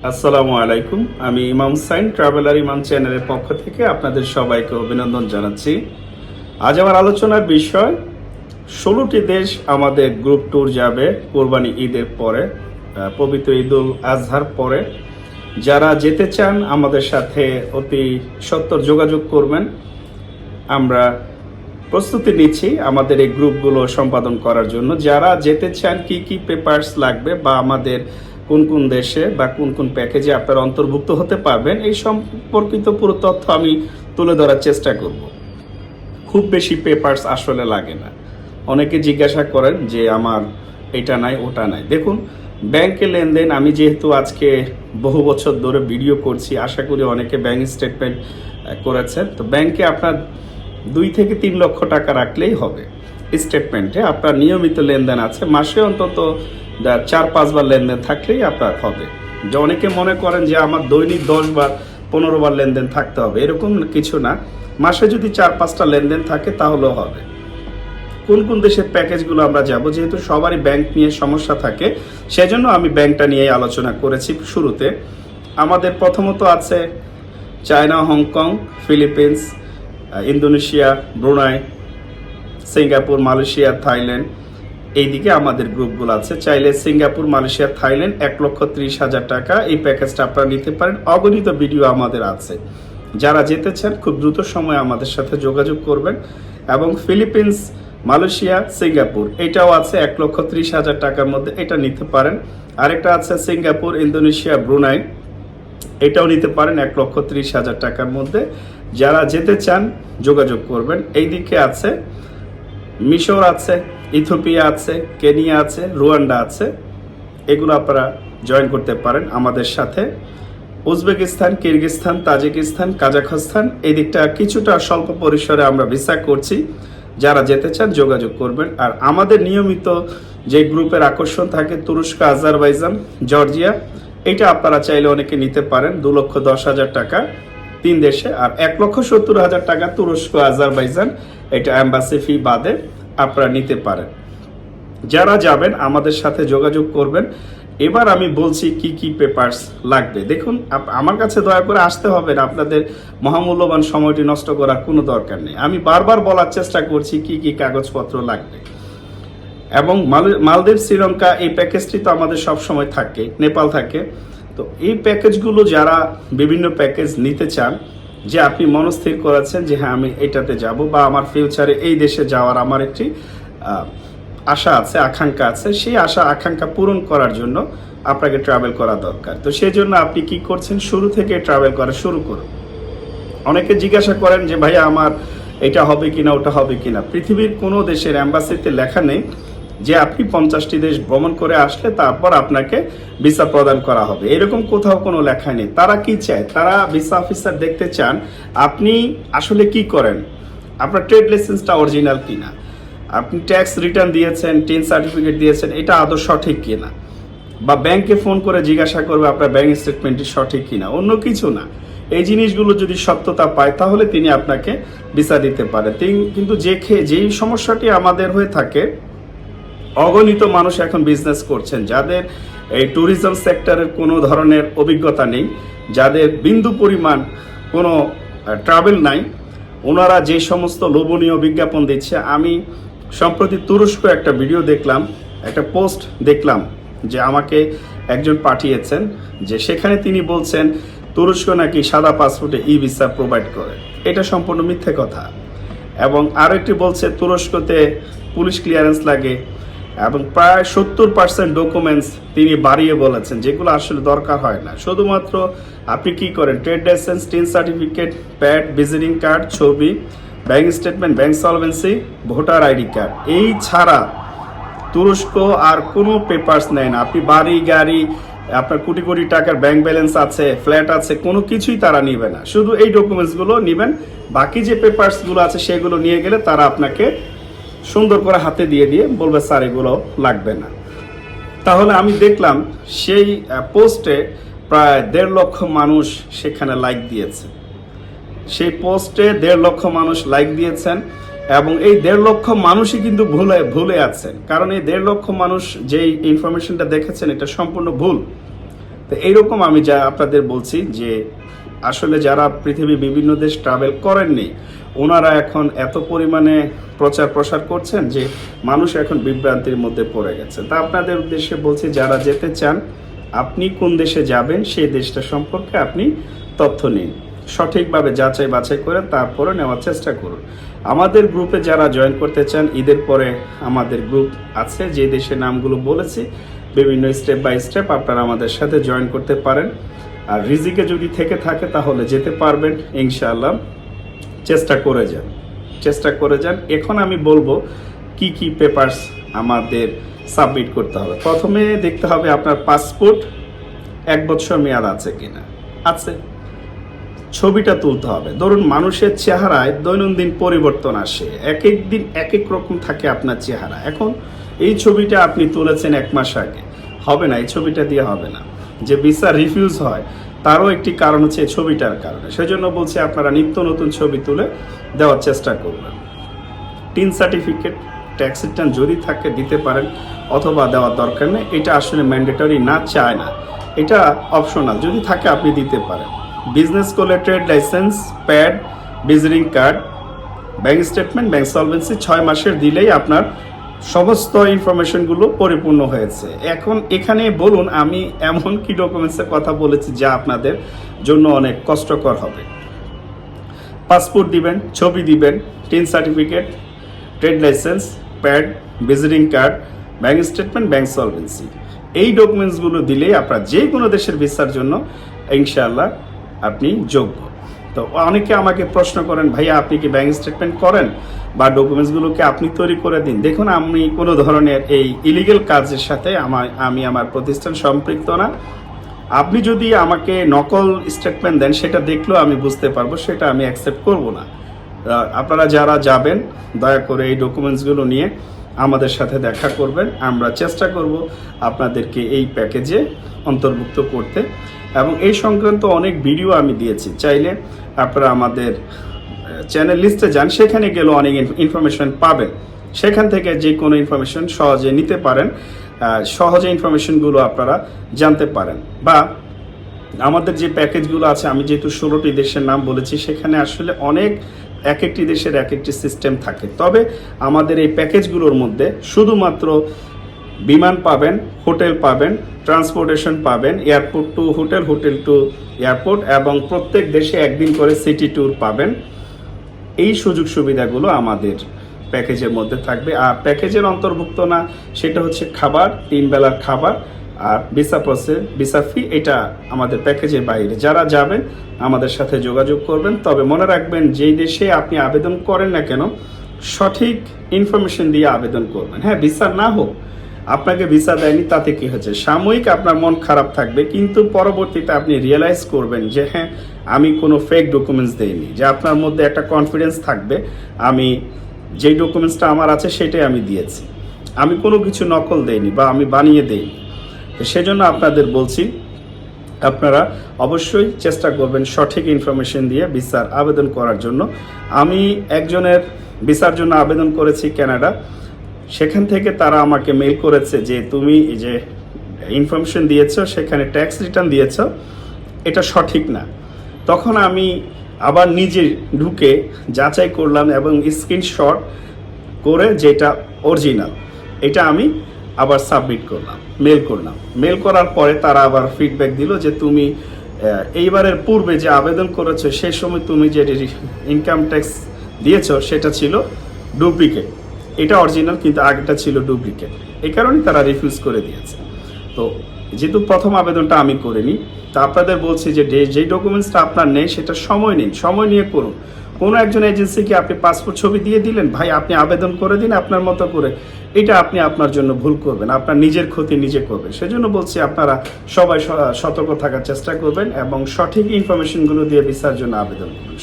আসসালামু আলাইকুম। আমি ইমাম সাইন, ট্রাভেলার ইমাম চ্যানেলের পক্ষ থেকে আপনাদের সবাইকে অভিনন্দন জানাচ্ছি। আজ আমার আলোচনার বিষয়, ষোলোটি দেশ আমাদের গ্রুপ ট্যুর যাবে কোরবানি ঈদের পরে পবিত্র ঈদুল আজহার পরে। যারা যেতে চান, আমাদের সাথে অতি সত্তর যোগাযোগ করবেন। আমরা প্রস্তুতি নিচ্ছি আমাদের এই গ্রুপগুলো সম্পাদন করার জন্য। যারা যেতে চান, কি কি পেপারস লাগবে বা আমাদের কোন কোন দেশে বা কোন কোন প্যাকেজে আপনারা অন্তর্ভুক্ত হতে পারবেন, এই সম্পর্কিত পুরো তথ্য আমি তুলে ধরার চেষ্টা করব। খুব বেশি পেপারস আসলে লাগে না। অনেকে জিজ্ঞাসা করেন যে, আমার এটা নাই, ওটা নাই। দেখুন, ব্যাংকে লেনদেন, আমি যেহেতু আজকে বহু বছর ধরে ভিডিও করছি, আশা করি অনেকে ব্যাংক স্টেটমেন্ট করেছেন। তো ব্যাংকে আপনার দুই থেকে তিন লক্ষ টাকা রাখলেই হবে। স্টেটমেন্টে আপনার নিয়মিত লেনদেন আছে। মাসে অন্তত চার, পাঁচবার লেনদেন থাকলেই আপনার হবে। যে অনেকে মনে করেন যে আমার দৈনিক দশ বার পনেরো বার লেনদেন থাকতে হবে, এরকম কিছু না। মাসে যদি চার, পাঁচটা লেনদেন থাকে, তাহলেও হবে। কোন কোন দেশের প্যাকেজগুলো আমরা যাব? যেহেতু সবারই ব্যাংক নিয়ে সমস্যা থাকে, সেজন্য আমি ব্যাংকটা নিয়ে আলোচনা করেছি শুরুতে। আমাদের প্রথমত আছে China, Hong Kong, Philippines Indonesia, Brunei, Singapore, Malaysia, Thailand. এইদিকে আমাদের গ্রুপগুলো আছে। চাইলে সিঙ্গাপুর, মালয়েশিয়া, থাইল্যান্ড এক লক্ষ ত্রিশ হাজার টাকা এই প্যাকেজটা আপনারা নিতে পারেন। অগণিত ভিডিও আমাদের আছে। যারা যেতে চান, খুব দ্রুত সময় আমাদের সাথে যোগাযোগ করবেন এবং ফিলিপিন্স, মালয়েশিয়া, সিঙ্গাপুর এটাও আছে এক লক্ষ ত্রিশ হাজার টাকার মধ্যে এটা নিতে পারেন। আরেকটা আছে সিঙ্গাপুর, ইন্দোনেশিয়া, ব্রুনাই এটাও নিতে পারেন এক লক্ষ ত্রিশ হাজার টাকার মধ্যে। যারা যেতে চান, যোগাযোগ করবেন। এইদিকে আছে, মিশর আছে ইথোপিয়া আছে, কেনিয়া আছে, রুয়ান্ডা আছে। এগুলো আপনারা জয়েন করতে পারেন আমাদের সাথে। উজবেকিস্তান, কিরগিস্তান, তাজিকিস্তান, কাজাখস্তান, এই দিকটা কিছুটা স্বল্প পরিসরে আমরা ভিসা করছি। যারা যেতে চান যোগাযোগ করবেন। আর আমাদের নিয়মিত যে গ্রুপের আকর্ষণ থাকে তুরস্ক, আজারবাইজান, জর্জিয়া, এটা আপনারা চাইলে অনেকে নিতে পারেন। দু লক্ষ দশ হাজার টাকা তিন দেশে। আর এক লক্ষ সত্তর হাজার টাকা তুরস্ক, আজারবাইজান, এটা অ্যাম্বাসি ফি বাদে। আপনারা নিতে পারেন। যারা যাবেন, আমাদের সাথে যোগাযোগ করবেন। এবার আমি বলছি কি কি পেপারস লাগবে। দেখুন আমার কাছে দয়া করে আসতে হবে না। আপনাদের মহামূল্যবান সময়টি নষ্ট করার কোনো দরকার নেই। আমি বারবার বলার চেষ্টা করছি কি কি কাগজপত্র লাগবে। এবং মাল- মালদ্বীপ, শ্রীলঙ্কা এই প্যাকেজটি তো আমাদের সব সময় থাকে, নেপাল থাকে। তো এই প্যাকেজগুলো যারা বিভিন্ন প্যাকেজ নিতে চান যে আপনি মনস্থির করেছেন যে হ্যাঁ আমি এটাতে যাব বা আমার ফিউচারে এই দেশে যাওয়ার আমার একটি আশা আছে, আকাঙ্ক্ষা আছে। সেই আশা, আকাঙ্ক্ষা পূরণ করার জন্য আপনাকে ট্রাভেল করা দরকার। তো সেই জন্য আপনি কি করছেন? শুরু থেকে ট্রাভেল করা শুরু করুন। অনেকে জিজ্ঞাসা করেন যে ভাইয়া, আমার এটা হবে কিনা, ওটা হবে কিনা। পৃথিবীর কোনো দেশের অ্যাম্বাসিতে লেখা নেই যে আপনি পঞ্চাশটি দেশ ভ্রমণ করে আসলে তারপর আপনাকে ভিসা প্রদান করা হবে। এরকম কোথাও কোনো লেখা নেই। তারা কি চায়? তারা ভিসা অফিসার দেখতে চান, আপনি আসলে কি করেন? আপনার ট্রেড লাইসেন্সটা অরিজিনাল কিনা? আপনি ট্যাক্স রিটার্ন দিয়েছেন, টেন সার্টিফিকেট দিয়েছেন, এটা আদৌ সঠিক কিনা? বা ব্যাংকে ফোন করে জিজ্ঞাসা করবে আপনার ব্যাংক স্টেটমেন্টটি সঠিক কিনা? অন্য কিছু না। এই জিনিসগুলো যদি সত্যতা পায়, তাহলে তিনি আপনাকে ভিসা দিতে পারে কিন্তু যে যেই সমস্যাটি আমাদের হয়ে থাকে অগণিত মানুষ এখন বিজনেস করছেন, যাদের এই ট্যুরিজম সেক্টরের কোনো ধরনের অভিজ্ঞতা নেই, যাদের বিন্দু পরিমাণ কোনো ট্রাভেল নাই। ওনারা যে সমস্ত লোভনীয় বিজ্ঞাপন দিচ্ছে, আমি সম্প্রতি তুরস্ক একটা ভিডিও দেখলাম, একটা পোস্ট দেখলাম যে আমাকে একজন পাঠিয়েছেন, যে সেখানে তিনি বলছেন, তুরস্ক নাকি সাদা পাসপোর্টে ই ভিসা প্রোভাইড করে। এটা সম্পূর্ণ মিথ্যে কথা। এবং আরও একটি বলছে, তুরস্কতে পুলিশ ক্লিয়ারেন্স লাগে এবং প্রায় সত্তর পার্সেন্ট ডকুমেন্টস তিনি বাড়িয়ে বলেছেন, যেগুলো আসলে দরকার হয় না। শুধুমাত্র আপনি কি করেন trade licence TIN certificate pad visiting card ছবি bank statement bank solvency voter ID card এই ছাড়া তুরস্ক আর কোনো পেপার্স নেয় না। আপনি বাড়ি, গাড়ি, আপনার কোটি কোটি টাকার ব্যাংক ব্যালেন্স আছে ফ্ল্যাট আছে, কোনো কিছুই তারা নিবে না। শুধু এই ডকুমেন্টসগুলো নেবেন। বাকি যে পেপার্সগুলো আছে, সেগুলো নিয়ে গেলে তারা আপনাকে সুন্দর করে হাতে দিয়ে দিয়ে বলবে, স্যার, এগুলো লাগবে না। তাহলে আমি দেখলাম সেই পোস্টে প্রায় দেড় লক্ষ মানুষ সেখানে লাইক দিয়েছে। সেই পোস্টে দেড় লক্ষ মানুষ লাইক দিয়েছেন এবং এই দেড় লক্ষ মানুষই কিন্তু ভুলে ভুলে আছেন। কারণ এই দেড় লক্ষ মানুষ যেই ইনফরমেশনটা দেখেছেন, এটা সম্পূর্ণ ভুল। তো এইরকম আমি যা আপনাদের বলছি যে আসলে যারা পৃথিবীর বিভিন্ন দেশ ট্রাভেল করেননি ওনারা এখন এত পরিমাণে প্রচার প্রসার করছেন যে মানুষ এখন বিভ্রান্তির মধ্যে পড়ে গেছে। তা আপনাদের উদ্দেশ্যে বলছি, যারা যেতে চান, আপনি কোন দেশে যাবেন, সেই দেশটা সম্পর্কে আপনি তথ্য নিন। সঠিকভাবে যাচাই বাছাই করে তারপরে নেওয়ার চেষ্টা করুন। আমাদের গ্রুপে যারা জয়েন করতে চান, ঈদের পরে আমাদের গ্রুপ আছে, যে দেশের নামগুলো বলেছি, বিভিন্ন স্টেপ বাই স্টেপ আপনারা আমাদের সাথে জয়েন করতে পারেন। আর রিজিকে যদি থেকে থাকে, তাহলে যেতে পারবেন, ইনশাআল্লাহ। চেষ্টা করে যান। চেষ্টা করে যান। এখন আমি বলব কি কি পেপারস আমাদের সাবমিট করতে হবে। প্রথমে দেখতে হবে আপনার পাসপোর্ট এক বছর মেয়াদ আছে কিনা। আছে। ছবিটা তুলতে হবে। ধরুন মানুষের চেহারায় দৈনন্দিন পরিবর্তন আসে। এক এক দিন এক এক রকম থাকে আপনার চেহারা। এখন এই ছবিটা আপনি তুলেছেন এক মাস আগে। হবে না, এই ছবিটা দিয়ে হবে না। যে ভিসা রিফিউজ হয় তারও একটি কারণ হচ্ছে ছবিটার কারণে। সেজন্য বলছি আপনারা নিত্য নতুন ছবি তুলে দেওয়ার চেষ্টা করবেন। টিন সার্টিফিকেট, ট্যাক্স রিটার্ন যদি থাকে দিতে পারেন অথবা দেওয়ার দরকার নেই, এটা আসলে ম্যান্ডেটরি না, চায় না। এটা অপশনাল, যদি থাকে আপনি দিতে পারেন। বিজনেস করলে trade licence, pad, visiting card, bank statement, bank solvency ছয় মাসের দিলেই আপনার সমস্ত ইনফরমেশনগুলো পরিপূর্ণ হয়েছে। এখন এখানে বলুন, আমি এমন কি ডকুমেন্টসের কথা বলেছি যা আপনাদের জন্য অনেক কষ্টকর হবে? পাসপোর্ট দিবেন, ছবি দিবেন, TIN certificate trade licence pad visiting card bank statement bank solvency এই ডকুমেন্টসগুলো দিলেই আপনার যে কোনো দেশের ভিসার জন্য ইনশাআল্লাহ আপনি যোগ্য। তো অনেকে আমাকে প্রশ্ন করেন, ভাইয়া, আপনি কি ব্যাংক স্টেটমেন্ট করেন বা ডকুমেন্টসগুলোকে আপনি তৈরি করে দিন? দেখুন, আমি কোনো ধরনের এই ইলিগেল কাজের সাথে আমার, আমি আমার প্রতিষ্ঠান সম্পৃক্ত না। আপনি যদি আমাকে নকল স্টেটমেন্ট দেন, সেটা দেখলেও আমি বুঝতে পারব, সেটা আমি অ্যাকসেপ্ট করব না। আপনারা যারা যাবেন, দয়া করে এই ডকুমেন্টসগুলো নিয়ে আমাদের সাথে দেখা করবেন। আমরা চেষ্টা করব আপনাদেরকে এই প্যাকেজে অন্তর্ভুক্ত করতে। এবং এই সংক্রান্ত অনেক ভিডিও আমি দিয়েছি। চাইলে আপনারা আমাদের চ্যানেল লিস্টে যান। সেখানে গেলেও অনেক ইনফরমেশন পাবেন। সেখান থেকে যে কোনো ইনফরমেশন সহজে নিতে পারেন। সহজে ইনফরমেশনগুলো আপনারা জানতে পারেন। বা আমাদের যে প্যাকেজগুলো আছে, আমি যেহেতু ষোলোটি দেশের নাম বলেছি, সেখানে আসলে অনেক এক একটি দেশের এক একটি সিস্টেম থাকে। তবে আমাদের এই প্যাকেজগুলোর মধ্যে শুধুমাত্র বিমান পাবেন, হোটেল পাবেন ট্রান্সপোর্টেশন পাবেন airport to hotel hotel to airport এবং প্রত্যেক দেশে একদিন করে সিটি ট্যুর পাবেন। এই সুযোগ সুবিধাগুলো আমাদের প্যাকেজের মধ্যে থাকবে। আর প্যাকেজের অন্তর্ভুক্ত না, সেটা হচ্ছে খাবার তিন বেলার খাবার আর ভিসা প্রসেস ভিসা ফি এটা আমাদের প্যাকেজের বাইরে। যারা যাবেন, আমাদের সাথে যোগাযোগ করবেন। তবে মনে রাখবেন, যেই দেশে আপনি আবেদন করেন না কেন, সঠিক ইনফরমেশন দিয়ে আবেদন করবেন। হ্যাঁ ভিসা না হোক, আপনাকে ভিসা দেয়নি, তাতে কি হচ্ছে? সাময়িক আপনার মন খারাপ থাকবে, কিন্তু পরবর্তীতে আপনি রিয়েলাইজ করবেন যে হ্যাঁ আমি কোনো ফেক ডকুমেন্টস দেইনি, যে আপনার মধ্যে একটা কনফিডেন্স থাকবে, আমি যেই ডকুমেন্টসটা আমার আছে, সেটাই আমি দিয়েছি। আমি কোনো কিছু নকল দেইনি বা আমি বানিয়ে দেইনি। সেজন্য আপনাদের বলছি, আপনারা অবশ্যই চেষ্টা করবেন সঠিক ইনফরমেশন দিয়ে ভিসার আবেদন করার জন্য। আমি একজনের ভিসার জন্য আবেদন করেছি ক্যানাডা। সেখান থেকে তারা আমাকে মেল করেছে যে, তুমি যে ইনফরমেশন দিয়েছ, সেখানে ট্যাক্স রিটার্ন দিয়েছ, এটা সঠিক না। তখন আমি আবার নিজে ঢুকে যাচাই করলাম এবং স্ক্রিনশট করে যেটা অরিজিনাল এটা আমি আবার সাবমিট করলাম মেল করলাম। মেল করার পরে তারা আবার ফিডব্যাক দিল যে তুমি এইবারের পূর্বে যে আবেদন করেছ, সেই সময় তুমি যে ইনকাম ট্যাক্স দিয়েছ, সেটা ছিল ডুপ্লিকেট এটা অরিজিনাল কিন্তু আগেটা ছিল ডুপ্লিকেট এই কারণে তারা রিফিউজ করে দিয়েছে। তো যেহেতু প্রথম আবেদনটা আমি করিনি, তা আপনাদের বলছি যে যেই ডকুমেন্টসটা আপনার নেই, সেটা সময় নিন সময় নিয়ে করুন। কোনো একজন এজেন্সিকে আপনি পাসপোর্ট ছবি দিয়ে দিলেন, ভাই, আপনি আবেদন করে দিন আপনার মতো করে। এটা আপনি আপনার জন্য ভুল করবেন, আপনার নিজের ক্ষতি নিজে করবেন। সেজন্য বলছি আপনারা সবাই সতর্ক থাকার চেষ্টা করবেন এবং সঠিক ইনফরমেশনগুলো দিয়ে ভিসার জন্য আবেদন করুন।